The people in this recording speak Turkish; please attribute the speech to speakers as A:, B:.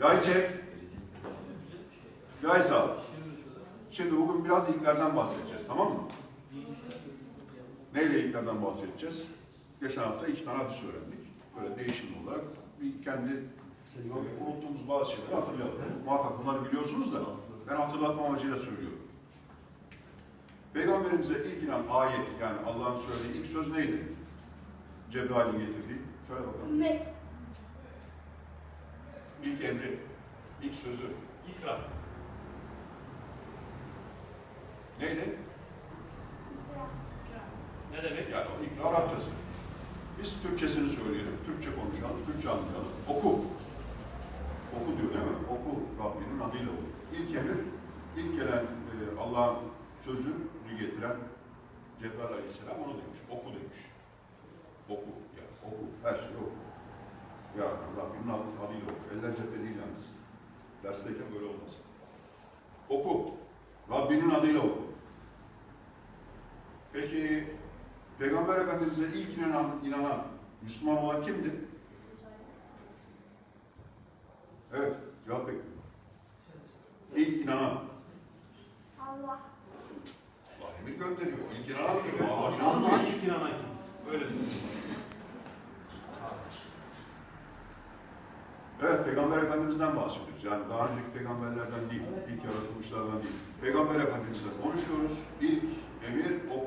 A: Yay çek. Yay sağ. Şimdi bugün biraz ilklerden bahsedeceğiz tamam mı? Neyle ilklerden bahsedeceğiz? Geçen hafta iki tane hadis öğrendik. Böyle değişim olarak bir kendi unuttuğumuz bazı şeyleri hatırlayalım. Muhakkak bunları biliyorsunuz da ben hatırlatma amacıyla söylüyorum. Peygamberimize ilk inen ayet yani Allah'ın söylediği ilk söz neydi? Cebrail'in getirdiği. Söyle bakalım.
B: Ümmet.
A: İlk emri, ilk sözü
C: İkra.
A: neydi?
C: Ne demek?
A: Yani o ilk Arapçası. Biz Türkçesini söyleyelim, Türkçe konuşalım, Türkçe anlayalım. Oku. Oku diyor değil mi? Oku Rabbinin adıyla oku. İlk emir, ilk gelen e, Allah'ın sözünü getiren Cebrail Aleyhisselam onu demiş. Oku demiş. Oku. Ya, oku. Her şeyi oku. Ya Rabbinin adı- adıyla oku. Eller cepte değil yalnız. Dersteyken böyle olmasın. Oku. Rabbinin adıyla oku. Peki Peygamber Efendimiz'e ilk inanan, inanan Müslüman olan kimdi? Evet, cevap bekliyorum. İlk inanan.
B: Allah.
A: Allah emir gönderiyor. İlk inanan diyor. Allah inanmıyor.
C: ilk inanan kim? Öyle diyor.
A: Evet, Peygamber Efendimiz'den bahsediyoruz. Yani daha önceki peygamberlerden değil, ilk yaratılmışlardan değil. Peygamber Efendimiz'den konuşuyoruz. İlk emir oku.